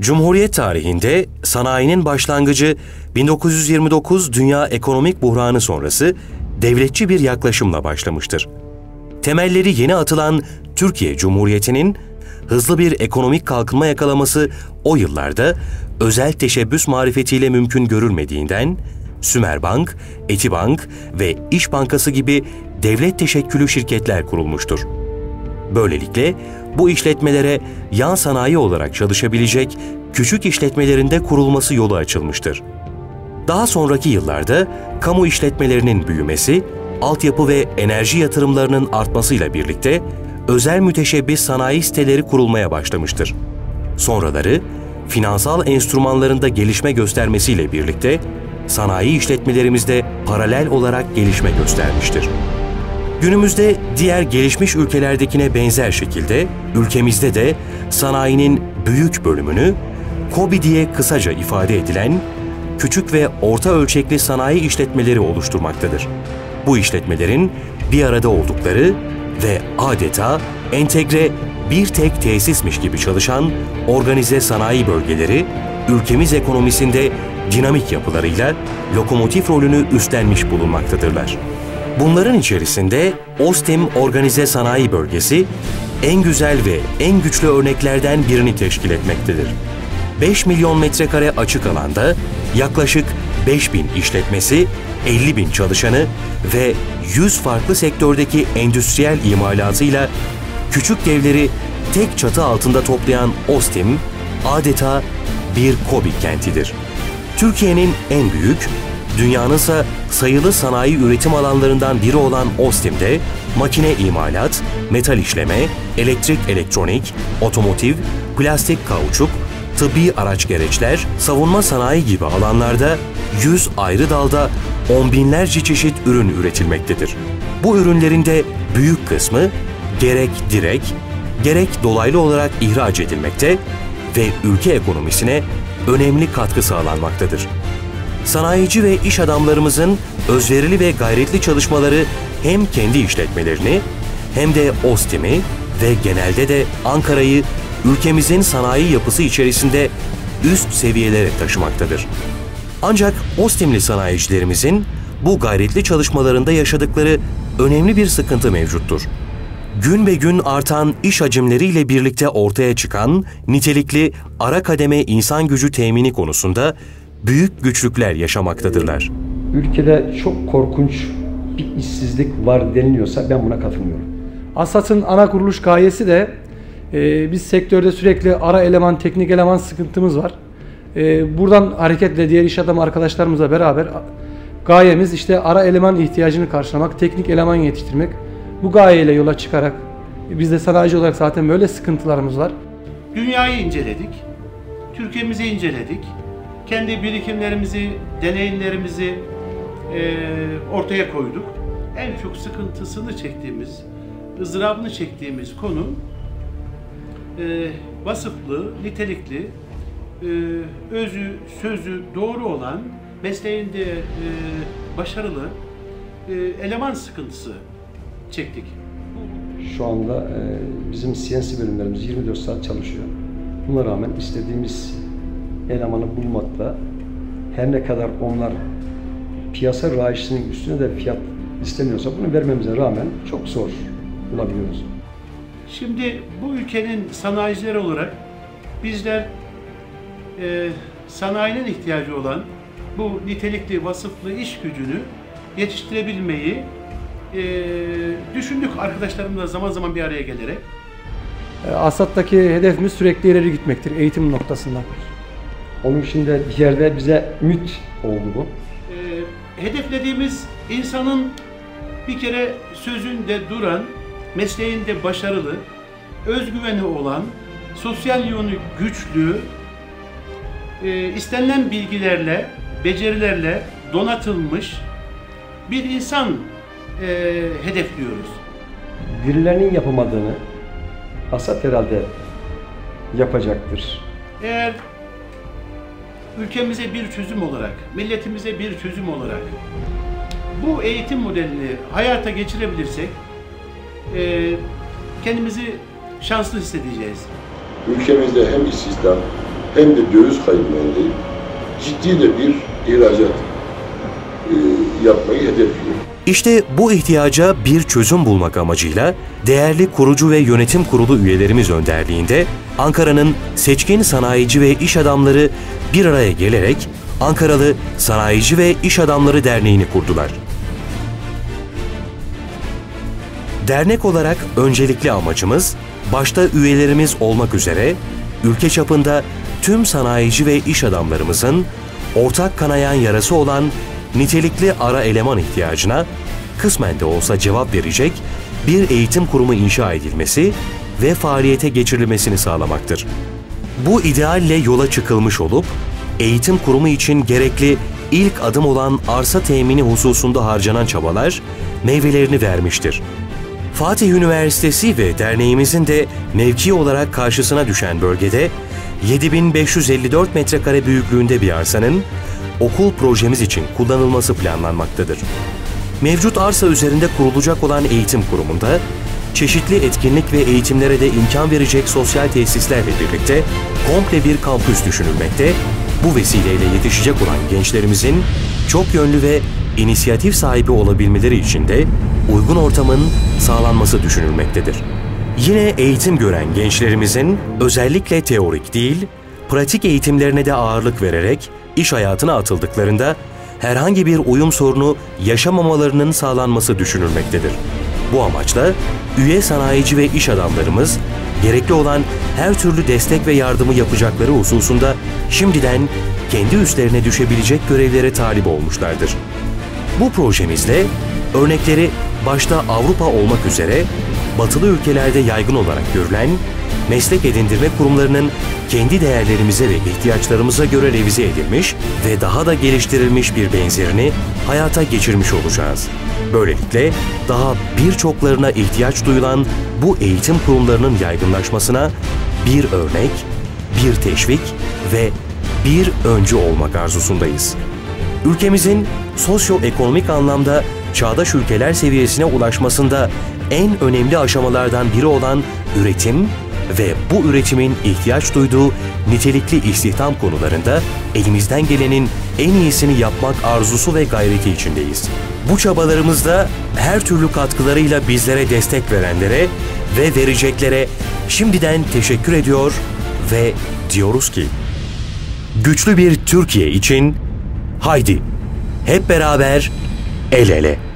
Cumhuriyet tarihinde sanayinin başlangıcı 1929 Dünya Ekonomik Buhranı sonrası devletçi bir yaklaşımla başlamıştır. Temelleri yeni atılan Türkiye Cumhuriyeti'nin hızlı bir ekonomik kalkınma yakalaması o yıllarda özel teşebbüs marifetiyle mümkün görülmediğinden Sümerbank, Etibank ve İş Bankası gibi devlet teşekkülü şirketler kurulmuştur. Böylelikle bu işletmelere yan sanayi olarak çalışabilecek küçük işletmelerinde kurulması yolu açılmıştır. Daha sonraki yıllarda kamu işletmelerinin büyümesi, altyapı ve enerji yatırımlarının artmasıyla birlikte özel müteşebbis sanayi siteleri kurulmaya başlamıştır. Sonraları finansal enstrümanlarında gelişme göstermesiyle birlikte sanayi işletmelerimizde paralel olarak gelişme göstermiştir. Günümüzde diğer gelişmiş ülkelerdekine benzer şekilde ülkemizde de sanayinin büyük bölümünü KOBİ diye kısaca ifade edilen küçük ve orta ölçekli sanayi işletmeleri oluşturmaktadır. Bu işletmelerin bir arada oldukları ve adeta entegre bir tek tesismiş gibi çalışan organize sanayi bölgeleri ülkemiz ekonomisinde dinamik yapılarıyla lokomotif rolünü üstlenmiş bulunmaktadırlar. Bunların içerisinde Ostim Organize Sanayi Bölgesi en güzel ve en güçlü örneklerden birini teşkil etmektedir. 5 milyon metrekare açık alanda yaklaşık 5 bin işletmesi, 50 bin çalışanı ve 100 farklı sektördeki endüstriyel imalatıyla küçük devleri tek çatı altında toplayan Ostim adeta bir Kobi kentidir. Türkiye'nin en büyük, dünyanın ise sayılı sanayi üretim alanlarından biri olan Ostim'de makine imalat, metal işleme, elektrik elektronik, otomotiv, plastik kauçuk, tıbbi araç gereçler, savunma sanayi gibi alanlarda 100 ayrı dalda on binlerce çeşit ürün üretilmektedir. Bu ürünlerin de büyük kısmı gerek direkt, gerek dolaylı olarak ihraç edilmekte ve ülke ekonomisine önemli katkı sağlanmaktadır. Sanayici ve iş adamlarımızın özverili ve gayretli çalışmaları hem kendi işletmelerini hem de OSTİM'i ve genelde de Ankara'yı ülkemizin sanayi yapısı içerisinde üst seviyelere taşımaktadır. Ancak OSTİM'li sanayicilerimizin bu gayretli çalışmalarında yaşadıkları önemli bir sıkıntı mevcuttur. Gün be gün artan iş hacimleriyle birlikte ortaya çıkan nitelikli ara kademe insan gücü temini konusunda büyük güçlükler yaşamaktadırlar. Ülkede çok korkunç bir işsizlik var deniliyorsa ben buna katılmıyorum. ASAT'ın ana kuruluş gayesi de e, biz sektörde sürekli ara eleman, teknik eleman sıkıntımız var. E, buradan hareketle diğer iş adamı arkadaşlarımızla beraber gayemiz işte ara eleman ihtiyacını karşılamak, teknik eleman yetiştirmek. Bu gayeyle yola çıkarak biz de sanayici olarak zaten böyle sıkıntılarımız var. Dünyayı inceledik, Türkiye'mizi inceledik, kendi birikimlerimizi, deneyimlerimizi e, ortaya koyduk. En çok sıkıntısını çektiğimiz, ızdırabını çektiğimiz konu e, vasıflı, nitelikli, e, özü, sözü doğru olan, mesleğinde e, başarılı e, eleman sıkıntısı çektik. Şu anda e, bizim CNC bölümlerimiz 24 saat çalışıyor. Buna rağmen istediğimiz elemanı bulmakta her ne kadar onlar piyasa rayişinin üstüne de fiyat istemiyorsa bunu vermemize rağmen çok zor bulabiliyoruz. Şimdi bu ülkenin sanayicileri olarak bizler e, sanayinin ihtiyacı olan bu nitelikli, vasıflı iş gücünü yetiştirebilmeyi e, düşündük arkadaşlarımla zaman zaman bir araya gelerek. E, Asat'taki hedefimiz sürekli ileri gitmektir eğitim noktasında. Onun için de bir yerde bize ümit oldu bu. E, hedeflediğimiz insanın bir kere sözünde duran, mesleğinde başarılı, özgüveni olan, sosyal yönü güçlü, e, istenilen bilgilerle, becerilerle donatılmış bir insan e, hedefliyoruz. Birilerinin yapamadığını Asat herhalde yapacaktır. Eğer ülkemize bir çözüm olarak, milletimize bir çözüm olarak bu eğitim modelini hayata geçirebilirsek e, kendimizi şanslı hissedeceğiz. Ülkemizde hem istihdam hem de döviz kaybındayım. Ciddi de bir ihracat e, yapmayı hedefliyor. İşte bu ihtiyaca bir çözüm bulmak amacıyla değerli kurucu ve yönetim kurulu üyelerimiz önderliğinde Ankara'nın seçkin sanayici ve iş adamları bir araya gelerek Ankaralı Sanayici ve İş Adamları Derneği'ni kurdular. Dernek olarak öncelikli amacımız başta üyelerimiz olmak üzere ülke çapında tüm sanayici ve iş adamlarımızın ortak kanayan yarası olan nitelikli ara eleman ihtiyacına kısmen de olsa cevap verecek bir eğitim kurumu inşa edilmesi ve faaliyete geçirilmesini sağlamaktır. Bu idealle yola çıkılmış olup eğitim kurumu için gerekli ilk adım olan arsa temini hususunda harcanan çabalar meyvelerini vermiştir. Fatih Üniversitesi ve derneğimizin de mevki olarak karşısına düşen bölgede 7554 metrekare büyüklüğünde bir arsanın okul projemiz için kullanılması planlanmaktadır. Mevcut arsa üzerinde kurulacak olan eğitim kurumunda çeşitli etkinlik ve eğitimlere de imkan verecek sosyal tesislerle birlikte komple bir kampüs düşünülmekte, bu vesileyle yetişecek olan gençlerimizin çok yönlü ve inisiyatif sahibi olabilmeleri için de uygun ortamın sağlanması düşünülmektedir. Yine eğitim gören gençlerimizin özellikle teorik değil, pratik eğitimlerine de ağırlık vererek iş hayatına atıldıklarında herhangi bir uyum sorunu yaşamamalarının sağlanması düşünülmektedir. Bu amaçla üye sanayici ve iş adamlarımız gerekli olan her türlü destek ve yardımı yapacakları hususunda şimdiden kendi üstlerine düşebilecek görevlere talip olmuşlardır. Bu projemizle örnekleri başta Avrupa olmak üzere batılı ülkelerde yaygın olarak görülen meslek edindirme kurumlarının kendi değerlerimize ve ihtiyaçlarımıza göre revize edilmiş ve daha da geliştirilmiş bir benzerini hayata geçirmiş olacağız. Böylelikle daha birçoklarına ihtiyaç duyulan bu eğitim kurumlarının yaygınlaşmasına bir örnek, bir teşvik ve bir öncü olmak arzusundayız. Ülkemizin sosyoekonomik anlamda çağdaş ülkeler seviyesine ulaşmasında en önemli aşamalardan biri olan üretim ve bu üretimin ihtiyaç duyduğu nitelikli istihdam konularında elimizden gelenin en iyisini yapmak arzusu ve gayreti içindeyiz. Bu çabalarımızda her türlü katkılarıyla bizlere destek verenlere ve vereceklere şimdiden teşekkür ediyor ve diyoruz ki güçlü bir Türkiye için haydi hep beraber el ele.